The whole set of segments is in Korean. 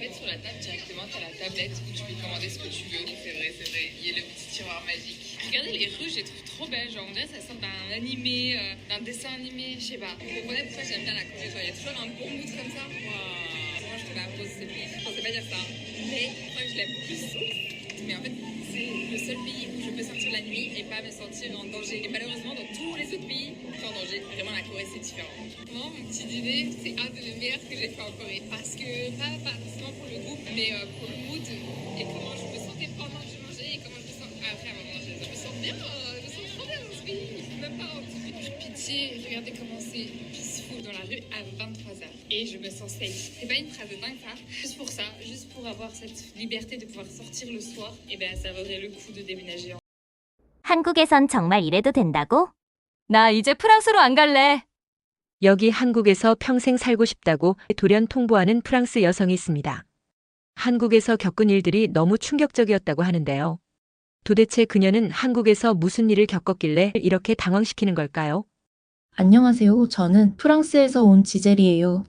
fait, sur la table, directement, tu as la tablette où tu peux commander ce que tu veux. C'est vrai, c'est vrai. Il y a le petit tiroir magique. Regardez les rues, je les trouve trop belles. Genre, on dirait ça sort d'un animé, euh, d'un dessin animé, je sais pas. Vous comprenez pourquoi j'aime bien la Nord. Il y a toujours un bon mood comme ça. Moi, je te l'impose ce pays. Je pensais pas dire ça. Mais moi, je l'aime plus. Mais en fait, c'est le seul pays où je peux sortir la nuit et pas me sentir en danger. Et malheureusement, dans tous les autres pays, je suis en danger. Vraiment, la Corée, c'est différent. Moi, mon petit dîner, c'est un des meilleurs que j'ai fait en Corée. Parce que, pas, pas forcément pour le goût, mais euh, pour le mood et comment je me sentais pendant que je mangeais et comment je me sens après avoir mangé. Je me sens bien, euh, je me sens trop bien dans ce pays. Même pas en dessous. Pitié, regardez comment c'est peaceful dans la rue à 23h. Et je me sens safe. C'est pas une phrase de dingue, ça. Juste pour ça, juste pour avoir cette liberté de pouvoir sortir le soir, et ben ça vaudrait le coup de déménager. 한국에선 정말 이래도 된다고? 나 이제 프랑스로 안 갈래. 여기 한국에서 평생 살고 싶다고 돌연 통보하는 프랑스 여성이 있습니다. 한국에서 겪은 일들이 너무 충격적이었다고 하는데요. 도대체 그녀는 한국에서 무슨 일을 겪었길래 이렇게 당황시키는 걸까요? 안녕하세요. 저는 프랑스에서 온 지젤이에요.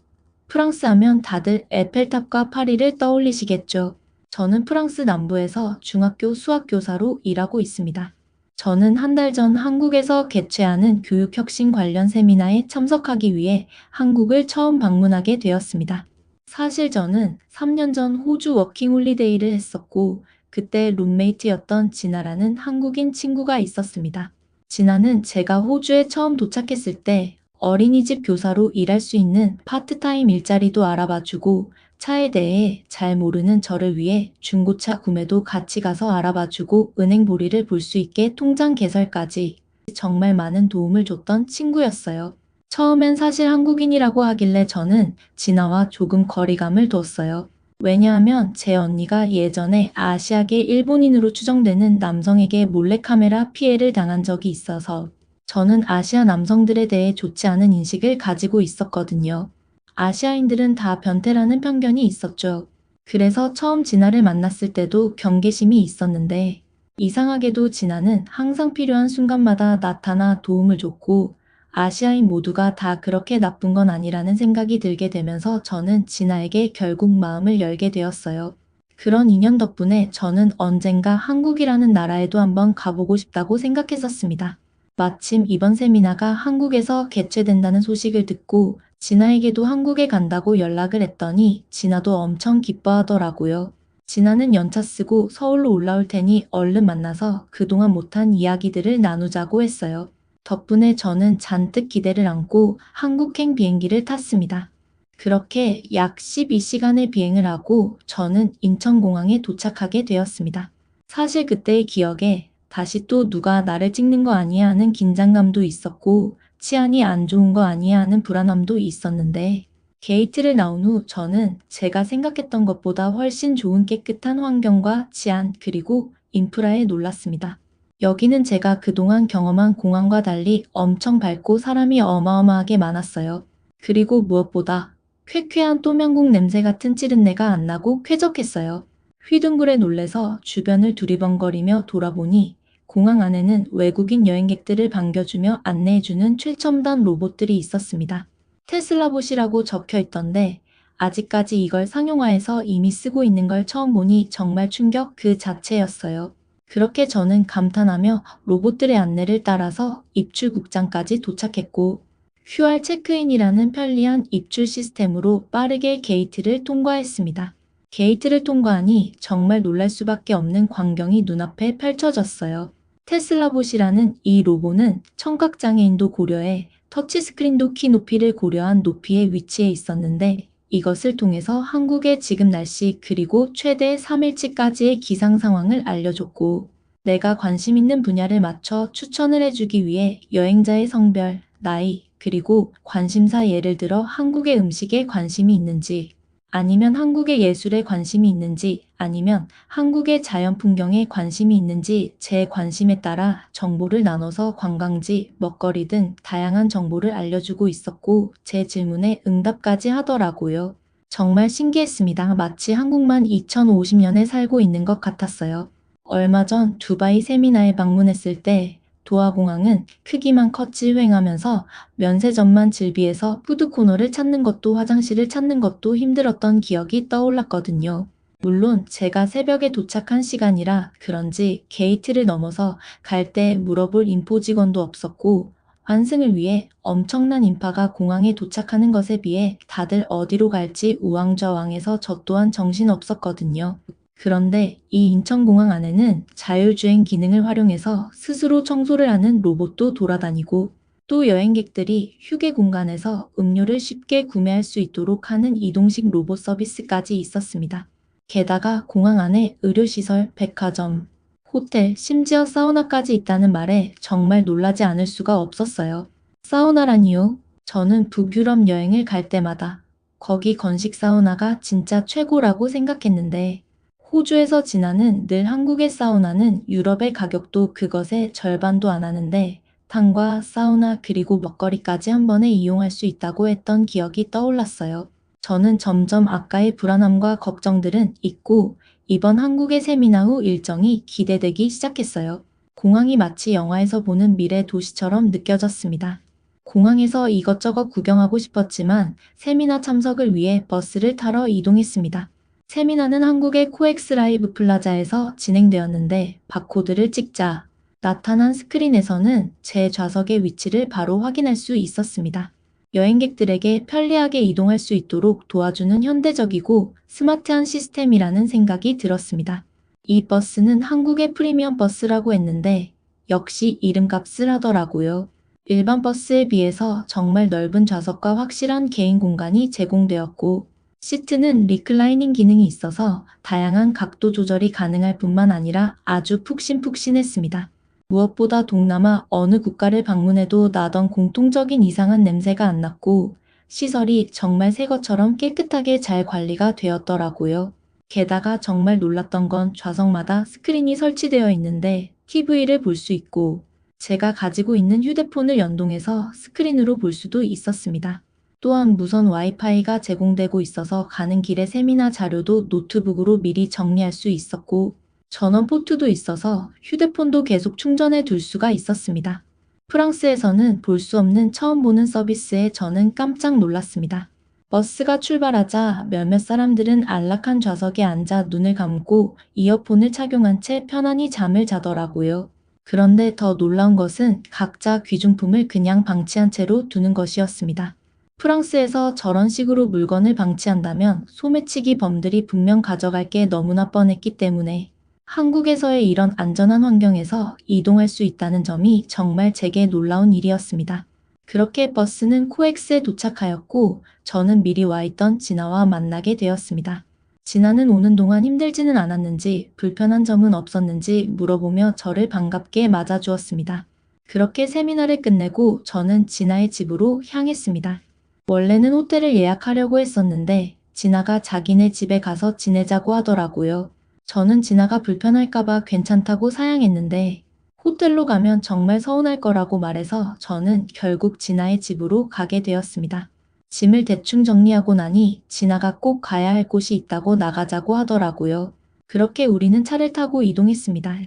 프랑스 하면 다들 에펠탑과 파리를 떠올리시겠죠. 저는 프랑스 남부에서 중학교 수학교사로 일하고 있습니다. 저는 한 달 전 한국에서 개최하는 교육혁신 관련 세미나에 참석하기 위해 한국을 처음 방문하게 되었습니다. 사실 저는 3년 전 호주 워킹홀리데이를 했었고, 그때 룸메이트였던 진아라는 한국인 친구가 있었습니다. 진아는 제가 호주에 처음 도착했을 때 어린이집 교사로 일할 수 있는 파트타임 일자리도 알아봐주고 차에 대해 잘 모르는 저를 위해 중고차 구매도 같이 가서 알아봐주고 은행 보리를 볼 수 있게 통장 개설까지 정말 많은 도움을 줬던 친구였어요. 처음엔 사실 한국인이라고 하길래 저는 진아와 조금 거리감을 뒀어요. 왜냐하면 제 언니가 예전에 아시아계 일본인으로 추정되는 남성에게 몰래카메라 피해를 당한 적이 있어서 저는 아시아 남성들에 대해 좋지 않은 인식을 가지고 있었거든요. 아시아인들은 다 변태라는 편견이 있었죠. 그래서 처음 진아를 만났을 때도 경계심이 있었는데 이상하게도 진아는 항상 필요한 순간마다 나타나 도움을 줬고 아시아인 모두가 다 그렇게 나쁜 건 아니라는 생각이 들게 되면서 저는 진아에게 결국 마음을 열게 되었어요. 그런 인연 덕분에 저는 언젠가 한국이라는 나라에도 한번 가보고 싶다고 생각했었습니다. 마침 이번 세미나가 한국에서 개최된다는 소식을 듣고 진아에게도 한국에 간다고 연락을 했더니 진아도 엄청 기뻐하더라고요. 진아는 연차 쓰고 서울로 올라올 테니 얼른 만나서 그동안 못한 이야기들을 나누자고 했어요. 덕분에 저는 잔뜩 기대를 안고 한국행 비행기를 탔습니다. 그렇게 약 12시간의 비행을 하고 저는 인천공항에 도착하게 되었습니다. 사실 그때의 기억에 다시 또 누가 나를 찍는 거 아니야 하는 긴장감도 있었고 치안이 안 좋은 거 아니야 하는 불안함도 있었는데 게이트를 나온 후 저는 제가 생각했던 것보다 훨씬 좋은 깨끗한 환경과 치안 그리고 인프라에 놀랐습니다. 여기는 제가 그동안 경험한 공항과 달리 엄청 밝고 사람이 어마어마하게 많았어요. 그리고 무엇보다 쾌쾌한 또명국 냄새 같은 찌른내가 안 나고 쾌적했어요. 휘둥그레 놀래서 주변을 두리번거리며 돌아보니 공항 안에는 외국인 여행객들을 반겨주며 안내해주는 최첨단 로봇들이 있었습니다. 테슬라봇이라고 적혀 있던데 아직까지 이걸 상용화해서 이미 쓰고 있는 걸 처음 보니 정말 충격 그 자체였어요. 그렇게 저는 감탄하며 로봇들의 안내를 따라서 입출국장까지 도착했고 QR 체크인이라는 편리한 입출 시스템으로 빠르게 게이트를 통과했습니다. 게이트를 통과하니 정말 놀랄 수밖에 없는 광경이 눈앞에 펼쳐졌어요. 테슬라봇이라는 이 로봇은 청각장애인도 고려해 터치스크린도 키 높이를 고려한 높이에 위치해 있었는데 이것을 통해서 한국의 지금 날씨 그리고 최대 3일치까지의 기상 상황을 알려줬고 내가 관심 있는 분야를 맞춰 추천을 해주기 위해 여행자의 성별, 나이, 그리고 관심사 예를 들어 한국의 음식에 관심이 있는지 아니면 한국의 예술에 관심이 있는지 아니면 한국의 자연 풍경에 관심이 있는지 제 관심에 따라 정보를 나눠서 관광지, 먹거리 등 다양한 정보를 알려주고 있었고 제 질문에 응답까지 하더라고요. 정말 신기했습니다. 마치 한국만 2050년에 살고 있는 것 같았어요. 얼마 전 두바이 세미나에 방문했을 때 도하공항은 크기만 컸지 횡하면서 면세점만 즐비해서 푸드코너를 찾는 것도 화장실을 찾는 것도 힘들었던 기억이 떠올랐거든요. 물론 제가 새벽에 도착한 시간이라 그런지 게이트를 넘어서 갈 때 물어볼 인포 직원도 없었고 환승을 위해 엄청난 인파가 공항에 도착하는 것에 비해 다들 어디로 갈지 우왕좌왕해서 저 또한 정신 없었거든요. 그런데 이 인천공항 안에는 자율주행 기능을 활용해서 스스로 청소를 하는 로봇도 돌아다니고 또 여행객들이 휴게 공간에서 음료를 쉽게 구매할 수 있도록 하는 이동식 로봇 서비스까지 있었습니다. 게다가 공항 안에 의료시설, 백화점, 호텔, 심지어 사우나까지 있다는 말에 정말 놀라지 않을 수가 없었어요. 사우나라니요? 저는 북유럽 여행을 갈 때마다 거기 건식 사우나가 진짜 최고라고 생각했는데 호주에서 지나는 늘 한국의 사우나는 유럽의 가격도 그것의 절반도 안 하는데 탕과 사우나 그리고 먹거리까지 한 번에 이용할 수 있다고 했던 기억이 떠올랐어요. 저는 점점 아까의 불안함과 걱정들은 잊고 이번 한국의 세미나 후 일정이 기대되기 시작했어요. 공항이 마치 영화에서 보는 미래 도시처럼 느껴졌습니다. 공항에서 이것저것 구경하고 싶었지만 세미나 참석을 위해 버스를 타러 이동했습니다. 세미나는 한국의 코엑스 라이브 플라자에서 진행되었는데 바코드를 찍자 나타난 스크린에서는 제 좌석의 위치를 바로 확인할 수 있었습니다. 여행객들에게 편리하게 이동할 수 있도록 도와주는 현대적이고 스마트한 시스템이라는 생각이 들었습니다. 이 버스는 한국의 프리미엄 버스라고 했는데 역시 이름값을 하더라고요. 일반 버스에 비해서 정말 넓은 좌석과 확실한 개인 공간이 제공되었고 시트는 리클라이닝 기능이 있어서 다양한 각도 조절이 가능할 뿐만 아니라 아주 푹신푹신했습니다. 무엇보다 동남아 어느 국가를 방문해도 나던 공통적인 이상한 냄새가 안 났고 시설이 정말 새 것처럼 깨끗하게 잘 관리가 되었더라고요. 게다가 정말 놀랐던 건 좌석마다 스크린이 설치되어 있는데 TV를 볼 수 있고 제가 가지고 있는 휴대폰을 연동해서 스크린으로 볼 수도 있었습니다. 또한 무선 와이파이가 제공되고 있어서 가는 길에 세미나 자료도 노트북으로 미리 정리할 수 있었고 전원 포트도 있어서 휴대폰도 계속 충전해 둘 수가 있었습니다. 프랑스에서는 볼 수 없는 처음 보는 서비스에 저는 깜짝 놀랐습니다. 버스가 출발하자 몇몇 사람들은 안락한 좌석에 앉아 눈을 감고 이어폰을 착용한 채 편안히 잠을 자더라고요. 그런데 더 놀라운 것은 각자 귀중품을 그냥 방치한 채로 두는 것이었습니다. 프랑스에서 저런 식으로 물건을 방치한다면 소매치기 범들이 분명 가져갈 게 너무나 뻔했기 때문에 한국에서의 이런 안전한 환경에서 이동할 수 있다는 점이 정말 제게 놀라운 일이었습니다. 그렇게 버스는 코엑스에 도착하였고 저는 미리 와 있던 진아와 만나게 되었습니다. 진아는 오는 동안 힘들지는 않았는지 불편한 점은 없었는지 물어보며 저를 반갑게 맞아주었습니다. 그렇게 세미나를 끝내고 저는 진아의 집으로 향했습니다. 원래는 호텔을 예약하려고 했었는데 진아가 자기네 집에 가서 지내자고 하더라고요. 저는 진아가 불편할까봐 괜찮다고 사양했는데 호텔로 가면 정말 서운할 거라고 말해서 저는 결국 진아의 집으로 가게 되었습니다. 짐을 대충 정리하고 나니 진아가 꼭 가야 할 곳이 있다고 나가자고 하더라고요. 그렇게 우리는 차를 타고 이동했습니다.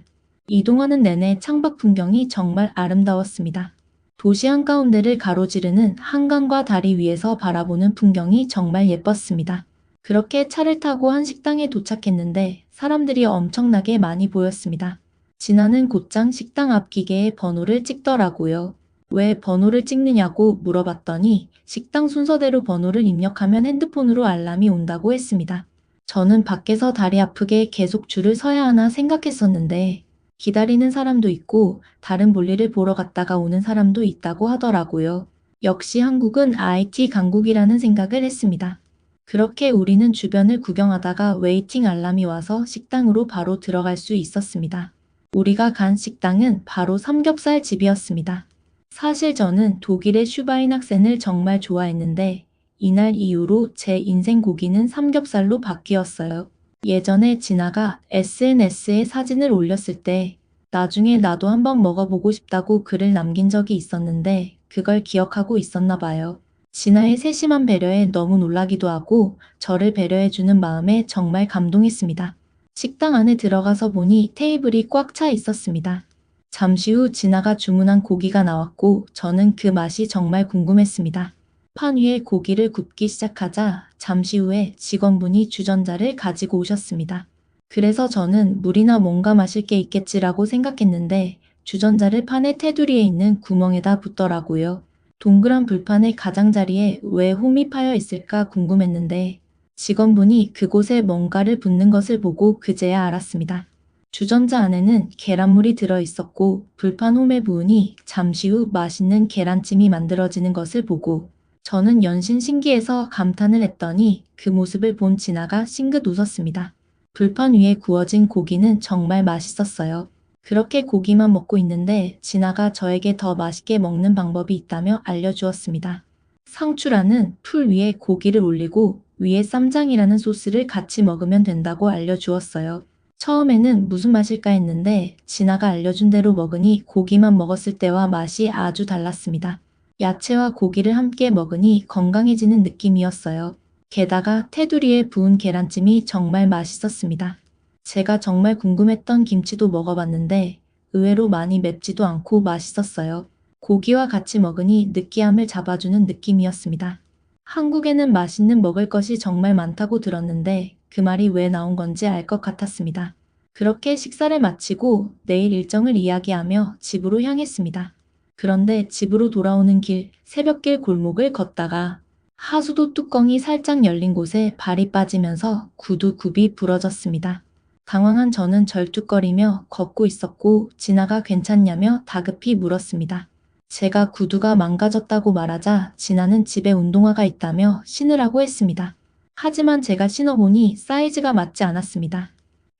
이동하는 내내 창밖 풍경이 정말 아름다웠습니다. 도시 한가운데를 가로지르는 한강과 다리 위에서 바라보는 풍경이 정말 예뻤습니다. 그렇게 차를 타고 한 식당에 도착했는데 사람들이 엄청나게 많이 보였습니다. 진아는 곧장 식당 앞 기계에 번호를 찍더라고요. 왜 번호를 찍느냐고 물어봤더니 식당 순서대로 번호를 입력하면 핸드폰으로 알람이 온다고 했습니다. 저는 밖에서 다리 아프게 계속 줄을 서야 하나 생각했었는데 기다리는 사람도 있고 다른 볼일을 보러 갔다가 오는 사람도 있다고 하더라고요. 역시 한국은 IT 강국이라는 생각을 했습니다. 그렇게 우리는 주변을 구경하다가 웨이팅 알람이 와서 식당으로 바로 들어갈 수 있었습니다. 우리가 간 식당은 바로 삼겹살 집이었습니다. 사실 저는 독일의 슈바인학센을 정말 좋아했는데 이날 이후로 제 인생 고기는 삼겹살로 바뀌었어요. 예전에 진아가 SNS에 사진을 올렸을 때 나중에 나도 한번 먹어보고 싶다고 글을 남긴 적이 있었는데 그걸 기억하고 있었나 봐요. 진아의 세심한 배려에 너무 놀라기도 하고 저를 배려해주는 마음에 정말 감동했습니다. 식당 안에 들어가서 보니 테이블이 꽉 차 있었습니다. 잠시 후 진아가 주문한 고기가 나왔고 저는 그 맛이 정말 궁금했습니다. 판 위에 고기를 굽기 시작하자 잠시 후에 직원분이 주전자를 가지고 오셨습니다. 그래서 저는 물이나 뭔가 마실 게 있겠지라고 생각했는데 주전자를 판의 테두리에 있는 구멍에다 붓더라고요. 동그란 불판의 가장자리에 왜 홈이 파여 있을까 궁금했는데 직원분이 그곳에 뭔가를 붓는 것을 보고 그제야 알았습니다. 주전자 안에는 계란물이 들어 있었고 불판 홈에 부으니 잠시 후 맛있는 계란찜이 만들어지는 것을 보고 저는 연신 신기해서 감탄을 했더니 그 모습을 본 진아가 싱긋 웃었습니다. 불판 위에 구워진 고기는 정말 맛있었어요. 그렇게 고기만 먹고 있는데 진아가 저에게 더 맛있게 먹는 방법이 있다며 알려주었습니다. 상추라는 풀 위에 고기를 올리고 위에 쌈장이라는 소스를 같이 먹으면 된다고 알려주었어요. 처음에는 무슨 맛일까 했는데 진아가 알려준 대로 먹으니 고기만 먹었을 때와 맛이 아주 달랐습니다. 야채와 고기를 함께 먹으니 건강해지는 느낌이었어요. 게다가 테두리에 부은 계란찜이 정말 맛있었습니다. 제가 정말 궁금했던 김치도 먹어봤는데 의외로 많이 맵지도 않고 맛있었어요. 고기와 같이 먹으니 느끼함을 잡아주는 느낌이었습니다. 한국에는 맛있는 먹을 것이 정말 많다고 들었는데 그 말이 왜 나온 건지 알 것 같았습니다. 그렇게 식사를 마치고 내일 일정을 이야기하며 집으로 향했습니다. 그런데 집으로 돌아오는 길, 새벽길 골목을 걷다가 하수도 뚜껑이 살짝 열린 곳에 발이 빠지면서 구두 굽이 부러졌습니다. 당황한 저는 절뚝거리며 걷고 있었고 진아가 괜찮냐며 다급히 물었습니다. 제가 구두가 망가졌다고 말하자 진아는 집에 운동화가 있다며 신으라고 했습니다. 하지만 제가 신어보니 사이즈가 맞지 않았습니다.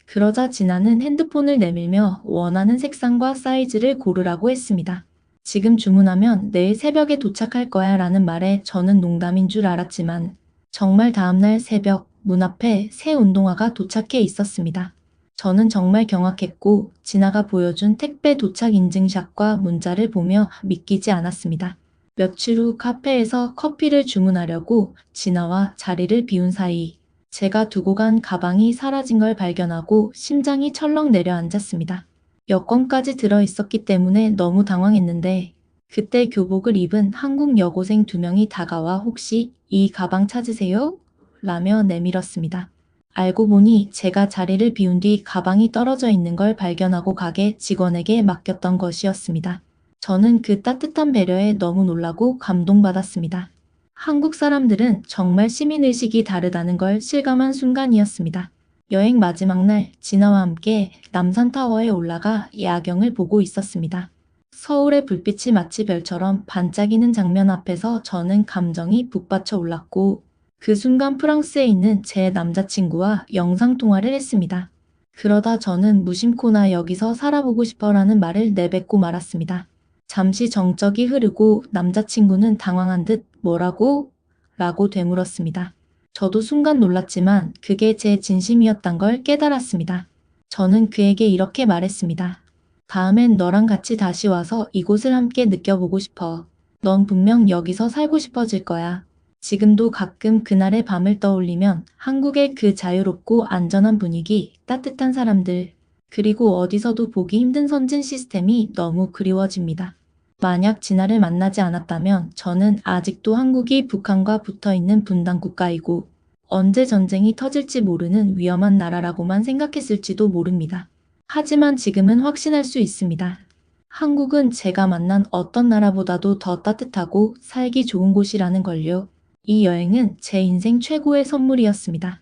그러자 진아는 핸드폰을 내밀며 원하는 색상과 사이즈를 고르라고 했습니다. 지금 주문하면 내일 새벽에 도착할 거야 라는 말에 저는 농담인 줄 알았지만 정말 다음날 새벽 문 앞에 새 운동화가 도착해 있었습니다. 저는 정말 경악했고 진아가 보여준 택배 도착 인증샷과 문자를 보며 믿기지 않았습니다. 며칠 후 카페에서 커피를 주문하려고 진아와 자리를 비운 사이 제가 두고 간 가방이 사라진 걸 발견하고 심장이 철렁 내려앉았습니다. 여권까지 들어 있었기 때문에 너무 당황했는데 그때 교복을 입은 한국 여고생 두 명이 다가와 혹시 이 가방 찾으세요? 라며 내밀었습니다. 알고 보니 제가 자리를 비운 뒤 가방이 떨어져 있는 걸 발견하고 가게 직원에게 맡겼던 것이었습니다. 저는 그 따뜻한 배려에 너무 놀라고 감동받았습니다. 한국 사람들은 정말 시민의식이 다르다는 걸 실감한 순간이었습니다. 여행 마지막 날 진아와 함께 남산타워에 올라가 야경을 보고 있었습니다. 서울의 불빛이 마치 별처럼 반짝이는 장면 앞에서 저는 감정이 북받쳐 올랐고 그 순간 프랑스에 있는 제 남자친구와 영상통화를 했습니다. 그러다 저는 무심코 나 여기서 살아보고 싶어라는 말을 내뱉고 말았습니다. 잠시 정적이 흐르고 남자친구는 당황한 듯 뭐라고? 라고 되물었습니다. 저도 순간 놀랐지만 그게 제 진심이었단 걸 깨달았습니다. 저는 그에게 이렇게 말했습니다. 다음엔 너랑 같이 다시 와서 이곳을 함께 느껴보고 싶어. 넌 분명 여기서 살고 싶어질 거야. 지금도 가끔 그날의 밤을 떠올리면 한국의 그 자유롭고 안전한 분위기, 따뜻한 사람들, 그리고 어디서도 보기 힘든 선진 시스템이 너무 그리워집니다. 만약 진아를 만나지 않았다면 저는 아직도 한국이 북한과 붙어 있는 분단 국가이고 언제 전쟁이 터질지 모르는 위험한 나라라고만 생각했을지도 모릅니다. 하지만 지금은 확신할 수 있습니다. 한국은 제가 만난 어떤 나라보다도 더 따뜻하고 살기 좋은 곳이라는 걸요. 이 여행은 제 인생 최고의 선물이었습니다.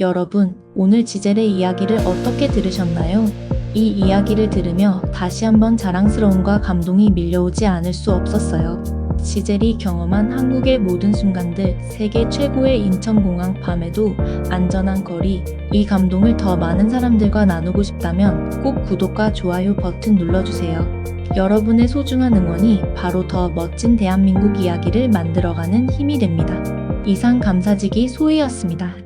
여러분, 오늘 지젤의 이야기를 어떻게 들으셨나요? 이 이야기를 들으며 다시 한번 자랑스러움과 감동이 밀려오지 않을 수 없었어요. 지젤이 경험한 한국의 모든 순간들, 세계 최고의 인천공항 밤에도 안전한 거리, 이 감동을 더 많은 사람들과 나누고 싶다면 꼭 구독과 좋아요 버튼 눌러주세요. 여러분의 소중한 응원이 바로 더 멋진 대한민국 이야기를 만들어가는 힘이 됩니다. 이상 감사지기 소희였습니다.